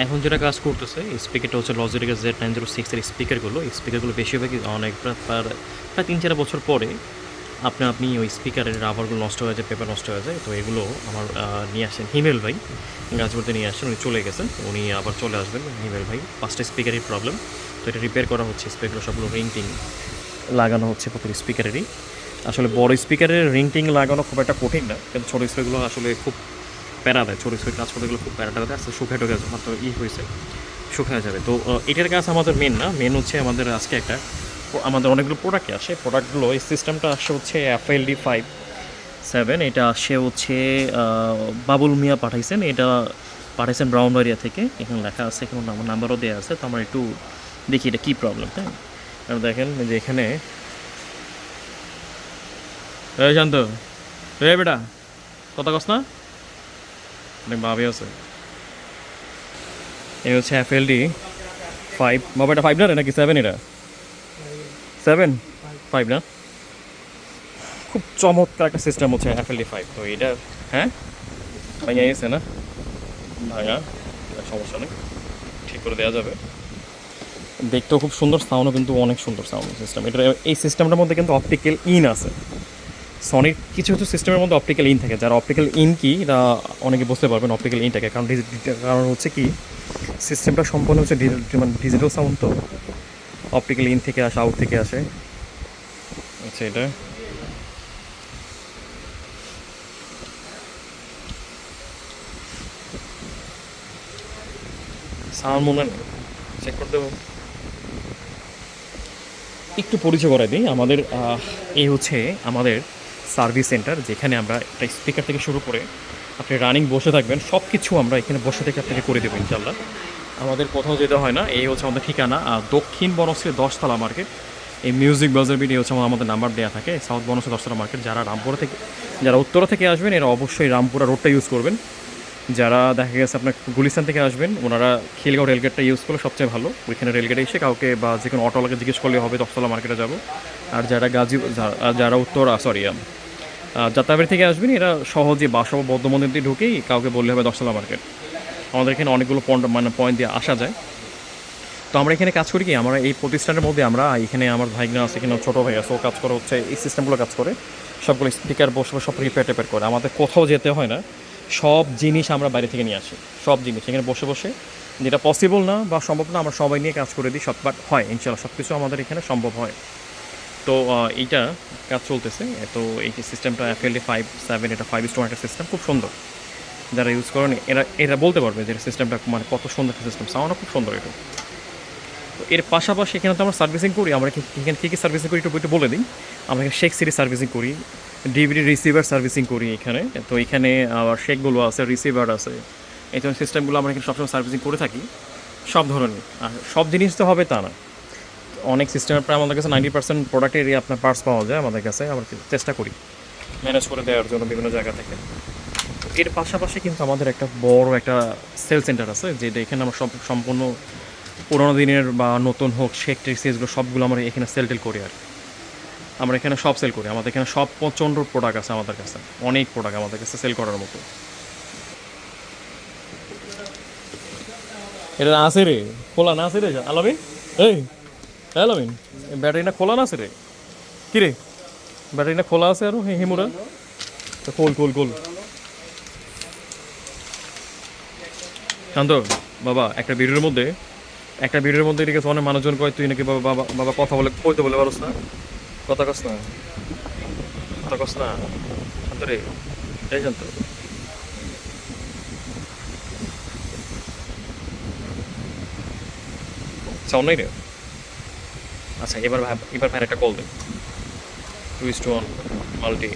এখন যেটা কাজ করতেছে স্পিকারটা হচ্ছে লজিটিকের জেড নাইন জিরো সিক্সের স্পিকারগুলো স্পিকারগুলো বেশিরভাগই অনেক প্রায় তিন চার বছর পরে আপনি আপনি ওই স্পিকারের রাবারগুলো নষ্ট হয়ে যায় পেপার নষ্ট হয়ে যায়। তো এগুলো আমার নিয়ে আসেন হিমেল ভাই, গাছগুলোতে নিয়ে আসেন, উনি চলে গেছেন। উনি আবার চলে আসবেন। হিমেল ভাই, পাঁচটা স্পিকারের প্রবলেম তো এটা রিপেয়ার করা হচ্ছে স্পিকারগুলো সবগুলো রিং টিং লাগানো হচ্ছে প্রতিটি স্পিকারেরই আসলে বড় স্পিকারের রিং টিং লাগানো খুব একটা কঠিন না, কিন্তু ছোটো স্পিকারগুলো আসলে খুব প্যারা দেয় ছোটো স্পিকার কাজ করতে গেলে খুব প্যারাটা দেয় আস্তে শুকিয়ে ঢোকে মাত্র ই হয়েছে, শুকিয়ে যাবে। তো এটার কাজ আমাদের মেন না মেন হচ্ছে আমাদের আজকে একটা আমাদের অনেকগুলো প্রোডাক্ট আসে। প্রোডাক্টগুলো এই সিস্টেমটা আসে হচ্ছে এফএলডি ফাইভ সেভেন এটা আসে হচ্ছে বাবুল মিয়া পাঠাইছেন, এটা পাঠাইছেন ব্রাউনবাড়িয়া থেকে, এখানে লেখা আছে, এখানে আমার নাম্বারও দেওয়া আছে, তো আমরা একটু দেখি এটা কী প্রবলেম আর দেখেন যে এখানে শান্ত, এই বেটা, কথা কস না? অনেক ভাবে আছে। এই হচ্ছে এফএলডি ফাইভ এটা ফাইভ না রে নাকি সেভেন এটা সেভেন ফাইভ না? খুব চমৎকার একটা সিস্টেম হচ্ছে এফএলডি ফাইভ তো এটা হ্যাঁ? ভাঙা গেছে না? ভাঙা সমস্যা নেই। ঠিক করে দেওয়া যাবে। দেখতেও খুব সুন্দর সাউন্ডও কিন্তু অনেক সুন্দর সাউন্ড সিস্টেম এটা, এই সিস্টেমটার মধ্যে কিন্তু অপটিক্যাল ইন আছে। সনির কিছু কিছু সিস্টেমের মধ্যে অপটিক্যাল ইন থাকে। যারা অপটিক্যাল ইন কি, এটা অনেকে বুঝতে পারবেন অপটিক্যাল ইনটাকে কারণ কারণ হচ্ছে কি সিস্টেমটা সম্পূর্ণ হচ্ছে মানে ডিজিটাল সাউন্ড তো। অপটিক্যাল ইন থেকে আসে আউট থেকে আসে। আচ্ছা এটা। সাউন্ড মনে চেক করতে হবে একটু পরিচয় করে দিই। আমাদের এই হচ্ছে আমাদের সার্ভিস সেন্টার, যেখানে আমরা একটা স্পিকার থেকে শুরু করে আপনি রানিং বসে থাকবেন সব কিছু আমরা এখানে বসে থেকে আপনাকে করে দেবো ইনশাল্লাহ আমাদের কোথাও যেতে হয় না, এই হচ্ছে আমাদের ঠিকানা দক্ষিণ বনশ্রী দশতলা মার্কেট এই মিউজিক বাজার বিডি হচ্ছে আমাদের নাম্বার দেওয়া থাকে সাউথ বনশ্রী দশতলা মার্কেট যারা রামপুরা থেকে যারা উত্তরা থেকে আসবেন, এরা অবশ্যই রামপুরা রোডটা ইউজ করবেন। যারা দেখা গেছে আপনার গুলিস্তান থেকে আসবেন, ওনারা খিলগাঁও রেলগেটটা ইউজ করলে সবচেয়ে ভালো। ওইখানে রেলগেটে এসে কাউকে বা যে কোনো অটোলাকে জিজ্ঞেস করলে হবে, দশতলা মার্কেটে যাব। আর যারা গাজী যারা উত্তরা সরি যাত্রাবাড়ি থেকে আসবেন, এরা সহজে বাসা বৌদ্ধ মন্দির দিয়ে ঢুকেই কাউকে বললে হবে দশতলা মার্কেট। আমাদের এখানে অনেকগুলো পয়েন্ট মানে পয়েন্ট দিয়ে আসা যায়। তো আমরা এখানে কাজ করি কি, আমরা এই প্রতিষ্ঠানের মধ্যে আমরা, এখানে আমার ভাইগনা আছে এখানে ছোটো ভাই আছে, ও কাজ করে হচ্ছে, এই সিস্টেমগুলো কাজ করে। সবগুলো স্পিকার বসে, সব রিপেয়ার টেপেয়ার করে। আমাদের কোথাও যেতে হয় না, সব জিনিস আমরা বাইরে থেকে নিয়ে আসি, সব জিনিস। এখানে বসে বসে যেটা পসিবল না বা সম্ভব না, আমরা সবাই নিয়ে কাজ করে দিই, সব বাট হয় ইনশাল্লাহ সব কিছু আমাদের এখানে সম্ভব হয়। তো এইটা কাজ চলতেছে। তো এই যে সিস্টেমটা এফএলডি ফাইভ সেভেন এটা ফাইভ স্টোন একটা সিস্টেম খুব সুন্দর। যারা ইউজ করেন, এরা এরা বলতে পারবে যে সিস্টেমটা মানে কত সুন্দর একটা সিস্টেম সাউন্ডও খুব সুন্দর এটা। তো এর পাশাপাশি এখানে তো আমরা সার্ভিসিং করি, আমরা এখানে কী কী সার্ভিসিং করি, একটু একটু বলে দিই। আমরা এখানে শেখ সিরি সার্ভিসিং করি ডিভিডি রিসিভার সার্ভিসিং করি এখানে। তো এখানে আবার শেকগুলো আছে রিসিভার আছে। এই ধরনের সিস্টেমগুলো আমরা এখানে সবসময় সার্ভিসিং করে থাকি। সব ধরনের। আর সব জিনিস তো হবে তা না। অনেক সিস্টেমের প্রায় আমাদের কাছে নাইনটি পার্সেন্ট প্রোডাক্টেরই আপনার পার্টস পাওয়া যায় আমাদের কাছে, আমরা চেষ্টা করি ম্যানেজ করে দেওয়ার জন্য বিভিন্ন জায়গা থেকে। এর পাশাপাশি কিন্তু আমাদের একটা বড় একটা সেল সেন্টার আছে যেটা এখানে আমরা সব সম্পূর্ণ পুরোনো দিনের বা নতুন হোক শেক টেক্সিসগুলো সবগুলো আমরা এখানে সেল টেল করি আর। আমরা এখানে সব সেল করি, আমাদের এখানে সব প্রচণ্ড প্রোডাক্ট আছে আমাদের কাছে, অনেক প্রোডাক্ট আমাদের কাছে সেল করার মতো। এটা না আছে রে, খোলা না আছে রে আলামিন এই। আলামিন ব্যাটারিটা খোলা না আছে রে? কি রে? ব্যাটারিটা খোলা আছে আরও? হে হিমুরা খোল খোল খোল। শান্ত, বাবা, একটা ভিডিওর মধ্যে, একটা ভিডিওর মধ্যে এদিকে অনেক মানুষজন কয়, তুই নাকি বাবা বাবা বাবা কথা বলে, কইতে বলে পারস না? কথা কস না। কথা কস না। শান্ত রে। এই শান্ত। সাউন্ড নাই রে? আচ্ছা এবার এবার ভাই একটা কল দিন। Two one multi